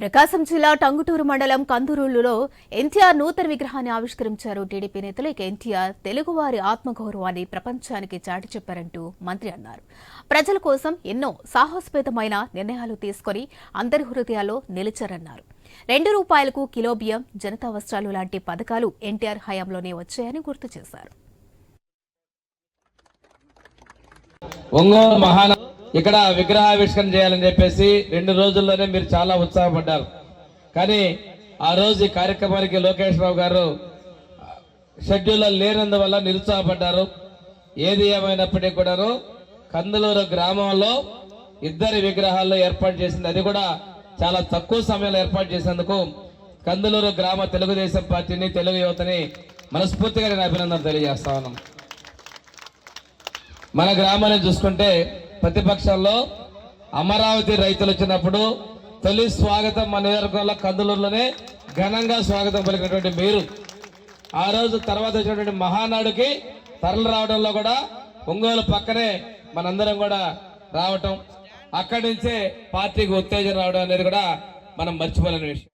ప్రకాశం జిల్లా టంగుటూరు మండలం కందురూలులో ఎన్టీఆర్ నూతన విగ్రహాన్ని ఆవిష్కరించారు టీడీపీ నేతలు. ఇక ఎన్టీఆర్ తెలుగువారి ఆత్మగౌరవాన్ని ప్రపంచానికి చాటి చెప్పారంటూ మంత్రి అన్నారు. ప్రజల కోసం ఎన్నో సాహసోపేతమైన నిర్ణయాలు తీసుకొని అందరి హృదయాల్లో నిలిచారన్నారు. రెండు రూపాయలకు కిలో బియ్యం జనతా వస్త్రాలు లాంటి పథకాలు ఎన్టీఆర్ హయాంలోనే వచ్చాయని గుర్తు చేశారు. ఒంగోలు మహాన ఇక్కడ విగ్రహావిష్కరణ చేయాలని చెప్పేసి రెండు రోజుల్లోనే మీరు చాలా ఉత్సాహపడ్డారు. కానీ ఆ రోజు ఈ కార్యక్రమానికి లోకేష్ బాబు గారు షెడ్యూల్లో లేనందువల్ల నిరుత్సాహపడ్డారు. ఏది ఏమైనప్పటికీ కూడాను కందులూరు గ్రామంలో ఇద్దరి విగ్రహాల్లో ఏర్పాటు చేసింది. అది కూడా చాలా తక్కువ సమయంలో ఏర్పాటు చేసేందుకు కందులూరు గ్రామ తెలుగుదేశం పార్టీని తెలుగు యువతని మనస్ఫూర్తిగా నేను అభినందన తెలియజేస్తా ఉన్నాను. మన గ్రామాన్ని చూసుకుంటే ప్రతిపక్షంలో అమరావతి రైతులు వచ్చినప్పుడు తొలి స్వాగతం మన నియోజకవర్గంలో కందులూరులోనే ఘనంగా స్వాగతం పలికినటువంటి మీరు. ఆ రోజు తర్వాత వచ్చినటువంటి మహానాడుకి తరలి రావడంలో కూడా ఒంగోలు పక్కనే మనందరం కూడా రావటం అక్కడి నుంచే పార్టీకి ఉత్తేజం రావడం అనేది కూడా మనం మర్చిపోలేని విషయం.